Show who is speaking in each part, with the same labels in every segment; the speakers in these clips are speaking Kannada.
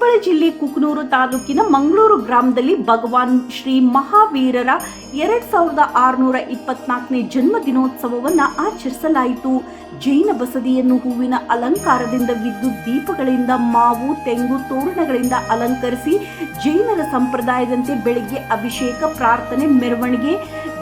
Speaker 1: ಕೊಪ್ಪಳ ಜಿಲ್ಲೆ ಕುಕನೂರು ತಾಲೂಕಿನ ಮಂಗಳೂರು ಗ್ರಾಮದಲ್ಲಿ ಭಗವಾನ್ ಶ್ರೀ ಮಹಾವೀರರ ಎರಡ್ ಸಾವಿರದ ಆರುನೂರ ಇಪ್ಪತ್ನಾಲ್ಕನೇ ಜನ್ಮ ದಿನೋತ್ಸವವನ್ನು ಆಚರಿಸಲಾಯಿತು. ಜೈನ ಬಸದಿಯನ್ನು ಹೂವಿನ ಅಲಂಕಾರದಿಂದ ವಿದ್ಯುತ್ ದೀಪಗಳಿಂದ ಮಾವು, ತೆಂಗು ತೋರಣಗಳಿಂದ ಅಲಂಕರಿಸಿ ಜೈನರ ಸಂಪ್ರದಾಯದಂತೆ ಬೆಳಿಗ್ಗೆ ಅಭಿಷೇಕ, ಪ್ರಾರ್ಥನೆ, ಮೆರವಣಿಗೆ,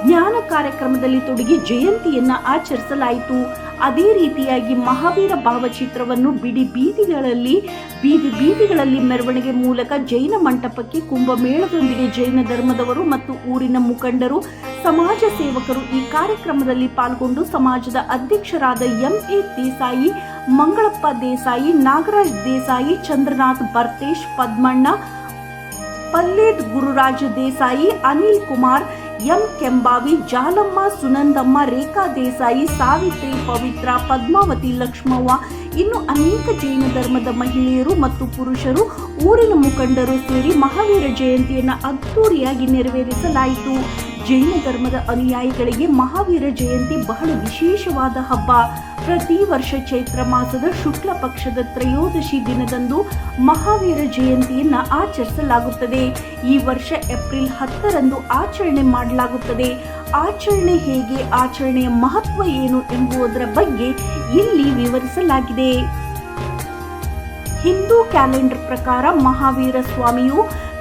Speaker 1: ಜ್ಞಾನ ಕಾರ್ಯಕ್ರಮದಲ್ಲಿ ತೊಡಗಿ ಜಯಂತಿಯನ್ನು ಆಚರಿಸಲಾಯಿತು. ಅದೇ ರೀತಿಯಾಗಿ ಮಹಾವೀರ ಭಾವಚಿತ್ರವನ್ನು ಬಿಡಿ ಬೀದಿಗಳಲ್ಲಿ, ಬೀದಿ ಬೀದಿಗಳಲ್ಲಿ ಮೆರವಣಿಗೆ ಮೂಲಕ ಜೈನ ಮಂಟಪಕ್ಕೆ ಕುಂಭಮೇಳದೊಂದಿಗೆ ಜೈನ ಧರ್ಮದವರು ಮತ್ತು ಊರಿನ ಮುಖಂಡರು, ಸಮಾಜ ಸೇವಕರು ಈ ಕಾರ್ಯಕ್ರಮದಲ್ಲಿ ಪಾಲ್ಗೊಂಡು ಸಮಾಜದ ಅಧ್ಯಕ್ಷರಾದ M A Desai, Mangalappa Desai, Nagaraj Desai, Chandranath Barthesh, Padmanna Palled Gururaja Desai, Anil Kumar M Kembavi, Jalamma, Sunandamma, Rekha Desai, Savitri, Pavitra, Padmavati, Lakshmavva. ಇನ್ನು ಅನೇಕ ಜೈನ ಧರ್ಮದ ಮಹಿಳೆಯರು ಮತ್ತು ಪುರುಷರು ಊರಿನ ಮುಖಂಡರು ಸೇರಿ ಮಹಾವೀರ ಜಯಂತಿಯನ್ನು ಅದ್ದೂರಿಯಾಗಿ ನೆರವೇರಿಸಲಾಯಿತು. ಜೈನ ಧರ್ಮದ ಅನುಯಾಯಿಗಳಿಗೆ ಮಹಾವೀರ ಜಯಂತಿ ಬಹಳ ವಿಶೇಷವಾದ ಹಬ್ಬ. ಪ್ರತಿ ವರ್ಷ ಚೈತ್ರ ಮಾಸದ ಶುಕ್ಲ ಪಕ್ಷದ ತ್ರಯೋದಶಿ ದಿನದಂದು ಮಹಾವೀರ ಜಯಂತಿಯನ್ನ ಆಚರಿಸಲಾಗುತ್ತದೆ. ಈ ವರ್ಷ ಏಪ್ರಿಲ್ ಹತ್ತರಂದು ಆಚರಣೆ ಮಾಡಲಾಗುತ್ತದೆ. ಆಚರಣೆ ಹೇಗೆ, ಆಚರಣೆಯ ಮಹತ್ವ ಏನು ಎಂಬುದರ ಬಗ್ಗೆ ಇಲ್ಲಿ ವಿವರಿಸಲಾಗಿದೆ. ಹಿಂದೂ ಕ್ಯಾಲೆಂಡರ್ ಪ್ರಕಾರ ಮಹಾವೀರ ಸ್ವಾಮಿಯು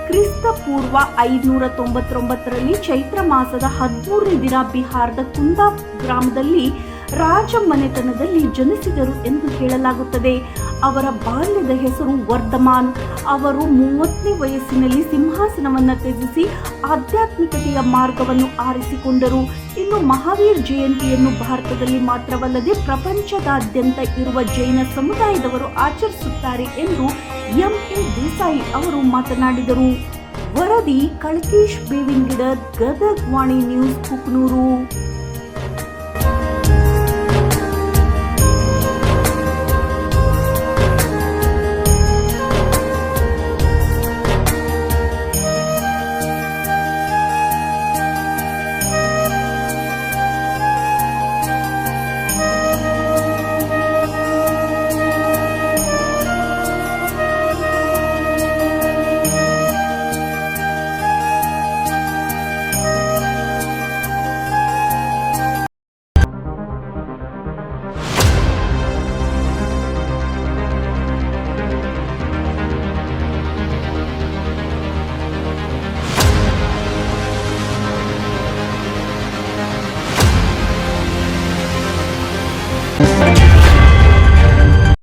Speaker 1: ಕ್ರಿಸ್ತ ಪೂರ್ವ ಐದುನೂರ ತೊಂಬತ್ತೊಂಬತ್ತರಲ್ಲಿ ಚೈತ್ರ ಮಾಸದ ಹದಿಮೂರನೇ ದಿನ ಬಿಹಾರದ ಕುಂದಾ ಗ್ರಾಮದಲ್ಲಿ ರಾಜ ಮನೆತನದಲ್ಲಿ ಜನಿಸಿದರು ಎಂದು ಹೇಳಲಾಗುತ್ತದೆ. ಅವರ ಬಾಲ್ಯದ ಹೆಸರು ವರ್ಧಮಾನ್. ಅವರು ಮೂವತ್ತನೇ ವಯಸ್ಸಿನಲ್ಲಿ ಸಿಂಹಾಸನವನ್ನು ತ್ಯಜಿಸಿ ಆಧ್ಯಾತ್ಮಿಕತೆಯ ಮಾರ್ಗವನ್ನು ಆರಿಸಿಕೊಂಡರು. ಇನ್ನು ಮಹಾವೀರ್ ಜಯಂತಿಯನ್ನು ಭಾರತದಲ್ಲಿ ಮಾತ್ರವಲ್ಲದೆ ಪ್ರಪಂಚದಾದ್ಯಂತ ಇರುವ ಜೈನ ಸಮುದಾಯದವರು ಆಚರಿಸುತ್ತಾರೆ ಎಂದು ಎಂ ಎ ದೇಸಾಯಿ ಅವರು ಮಾತನಾಡಿದರು. ವರದಿ ಕಳಕೇಶ್ ಬೇವಿಂಗಿಡ ಗದಗ್ ವಾಣಿ ನ್ಯೂಸ್ ಕುಕ್ನೂರು.